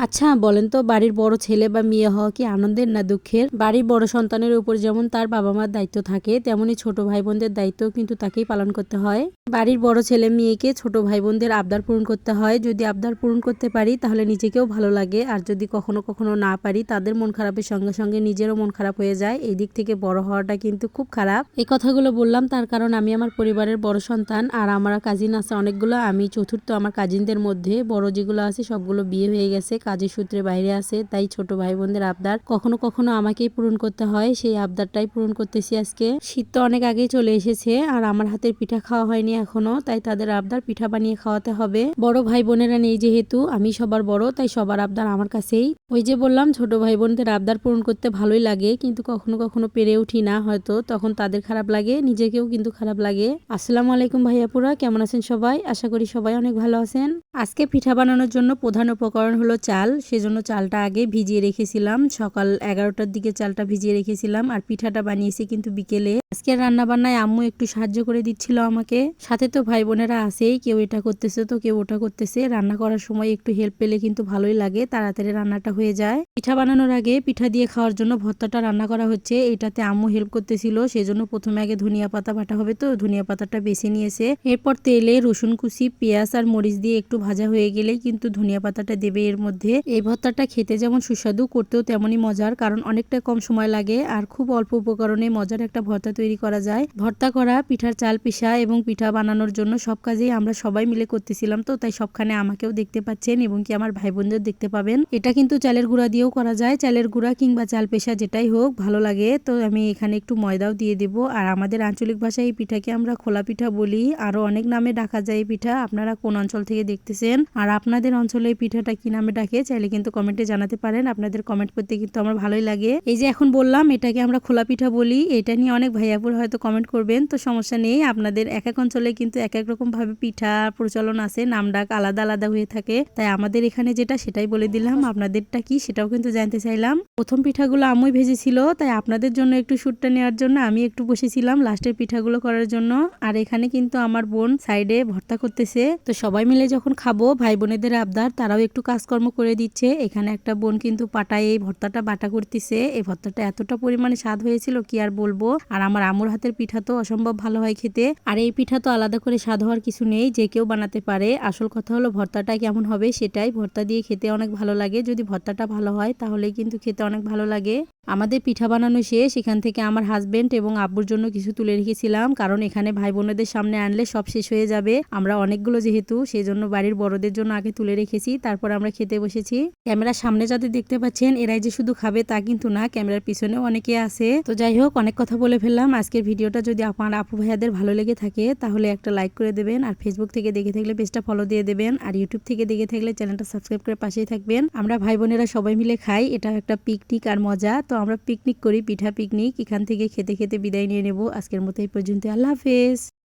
আচ্ছা বলেন তো, বাড়ির বড় ছেলে বা মেয়ে হওয়া কি আনন্দের না দুঃখের? বাড়ির বড় সন্তানের উপর যেমন তার বাবা মার দায়িত্ব থাকে, তেমনি ছোট ভাই বোনদের দায়িত্ব কিন্তু তাকেই পালন করতে হয়। বাড়ির বড় ছেলে মেয়েকে ছোট ভাই বোনদের আবদার পূরণ করতে হয়। যদি আবদার পূরণ করতে পারি, তাহলে নিজেকেও ভালো লাগে। আর যদি কখনো কখনো না পারি, তাদের মন খারাপের সঙ্গে সঙ্গে নিজেরও মন খারাপ হয়ে যায়। এই দিক থেকে বড় হওয়াটা কিন্তু খুব খারাপ। এই কথাগুলো বললাম তার কারণ আমি আমার পরিবারের বড় সন্তান আর আমার কাজিন আছে অনেকগুলো। আমি চতুর্থ আমার কাজিনদের মধ্যে। বড় যেগুলো আছে, সবগুলো বিয়ে হয়ে গেছে, কাজের সূত্রে বাইরে আছে। তাই ছোট ভাই বোনদের আবদার কখনো কখনো আমাকেই পূরণ করতে হয়। সেই আবদারটাই পূরণ করতেছি আজকে। শীত তো অনেক আগেই চলে এসেছে, আর আমার হাতের পিঠা খাওয়া হয়নি এখনও, তাই তাদের আবদার পিঠা বানিয়ে খাওয়াতে হবে। বড় ভাই বোনেরা নেই যেহেতু, আমি সবার বড়, তাই সবার আবদার আমার কাছেই। ওই যে বললাম, ছোট ভাই বোনদের আবদার পূরণ করতে ভালোই লাগে, কিন্তু কখনো কখনো পেরে উঠি না হয়তো, তখন তাদের খারাপ লাগে, নিজেকেও কিন্তু খারাপ লাগে। আসসালামু আলাইকুম ভাইয়াপুরা, কেমন আছেন সবাই? আশা করি সবাই অনেক ভালো আছেন। আজকে পিঠা বানানোর জন্য প্রধান উপকরণ হলো চাল। সেজন্য চালটা আগে ভিজিয়ে রেখেছিলাম। সকাল এগারোটার দিকে চালটা ভিজিয়ে রেখেছিলাম আর পিঠাটা বানিয়েছি কিন্তু বিকেলে। আজকে রান্না বান্নায় আম্মু একটু সাহায্য করে দিচ্ছিল আমাকে। সাথে তো ভাই বোনেরা আসেই কেউ এটা করতেছে তো কেউ ওটা করতেছে। রান্না করার সময় একটু হেল্প পেলে কিন্তু ভালোই লাগে, তাড়াতাড়ি রান্নাটা হয়ে যায়। পিঠা বানানোর আগে পিঠা দিয়ে খাওয়ার জন্য ভর্তাটা রান্না করা হচ্ছে। এটাতে আম্মু হেল্প করতেছিল, সেজন্য প্রথমে আগে ধনিয়া পাতা বাটা হবে তো, ধনিয়া পাতাটা বেছে নিয়েছে। এরপর তেলে রসুন কুচি, পেঁয়াজ আর মরিচ দিয়ে একটু ভাজা হয়ে গেলেই কিন্তু ধনিয়া পাতাটা দেবে এর মধ্যে। এই ভর্তাটা খেতে যেমন সুস্বাদু, করতেও তেমনই মজার, কারণ অনেকটা কম সময় লাগে আর খুব অল্প উপকরণে মজার একটা ভর্তা তৈরি করা যায়। ভর্তা করা, পিঠার চাল পিসা এবং পিঠা বানানোর জন্য সব কাজেই আমরা সবাই মিলে করতেছিলাম তো, তাই সবখানে আমাকেও দেখতে পাচ্ছেন এবং কি আমার ভাই বোনদের দেখতে পাবেন। এটা কিন্তু চালের গুঁড়া দিয়েও করা যায়, চালের গুঁড়া কিংবা চাল পেশা যেটাই হোক, ভালো লাগে। তো আমি এখানে একটু ময়দাও দিয়ে দেব। আর আমাদের আঞ্চলিক ভাষায় এই পিঠাকে আমরা খোলা পিঠা বলি। আরও অনেক নামে ডাকা যায় এই পিঠা। আপনারা কোন অঞ্চল থেকে দেখতেছেন। আর আপনাদের অঞ্চলে এই পিঠাটা কি নামে ডাকে, চাইলে কিন্তু কমেন্টে জানাতে পারেন। আপনাদের কমেন্ট করতে কিন্তু আমার ভালোই লাগে। এই যে এখন বললাম, এটাকে আমরা খোলা পিঠা বলি। এটা নিয়ে অনেক ভাইয়াপুর হয়তো কমেন্ট করবেন, তো সমস্যা নেই। আপনাদের এক এক অঞ্চলে কিন্তু এক এক রকম ভাবে পিঠা প্রচলন আছে, নাম ডাক আলাদা আলাদা হয়ে থাকে। তাই আমাদের এখানে যেটা, সেটাই বলে দিলাম। আপনাদেরটা কি, সেটাও কিন্তু জানতে চাইলাম। প্রথম পিঠাগুলো আমুই ভেজেছিল, তাই আপনাদের জন্য একটু শুটটা নেওয়ার জন্য আমি একটু বসেছিলাম লাস্টের পিঠাগুলো করার জন্য। আর এখানে কিন্তু আমার বোন সাইডে ভর্তা করতেছে। তো সবাই মিলে যখন খাব ভাই বোনেদের আবদার, তারাও একটু কাজকর্ম করে দিচ্ছে। এখানে একটা বোন কিন্তু পাটায় এই ভর্তাটা বাটা করতেছে। এই ভর্তাটা এতটা পরিমাণে স্বাদ হয়েছিল, কি আর বলব? আর আমার আমুর হাতের পিঠা তো অসম্ভব ভালো হয় খেতে। আর এই পিঠা তো আলাদা করে স্বাদ হওয়ার কিছু নেই, যে কেউ বানাতে পারে। আসল কথা হলো, ভর্তাটা কেমন হবে সেটাই ভর্তা দিয়ে খেতে অনেক ভালো লাগে। যদি ভর্তাটা ভালো হয় তাহলে কিন্তু খেতে অনেক ভালো লাগে। আমাদের পিঠা বানানো শেষ। এখান থেকে আমার হাজবেন্ড এবং আব্বুর জন্য কিছু তুলে রেখেছিলাম। কারণ এখানে ভাই বোনেদের সামনে আনলে সব শেষ হয়ে যাবে। আমরা অনেকগুলো যেহেতু সেই জন্য বাড়ির বড়দের জন্য আগে তুলে রেখেছি, তারপর আমরা খেতে বসেছি। ক্যামেরার সামনে যাদের দেখতে পাচ্ছেন, এরাই যে শুধু খাবে তা কিন্তু না, ক্যামেরার পিছনে অনেকে আছে। তো যাই হোক, অনেক কথা বলে ফেললাম। আজকের ভিডিওটা যদি আপনার আপু ভাইয়াদের ভালো লেগে থাকে, তাহলে একটা লাইক করে দেবেন, আর ফেসবুক থেকে দেখে থাকলে পেজটা ফলো দিয়ে দেবেন, আর ইউটিউব থেকে দেখে থাকলে চ্যানেলটা সাবস্ক্রাইব করে পাশেই থাকবেন। আমরা ভাই বোনেরা সবাই মিলে খাই, এটা একটা পিকনিক আর মজা। তো আমরা পিকনিক করি, পিঠা পিকনিক এখান থেকে খেতে খেতে বিদায় নিয়ে নেব। আজকের মতো এই পর্যন্ত আল্লাহ হাফেজ।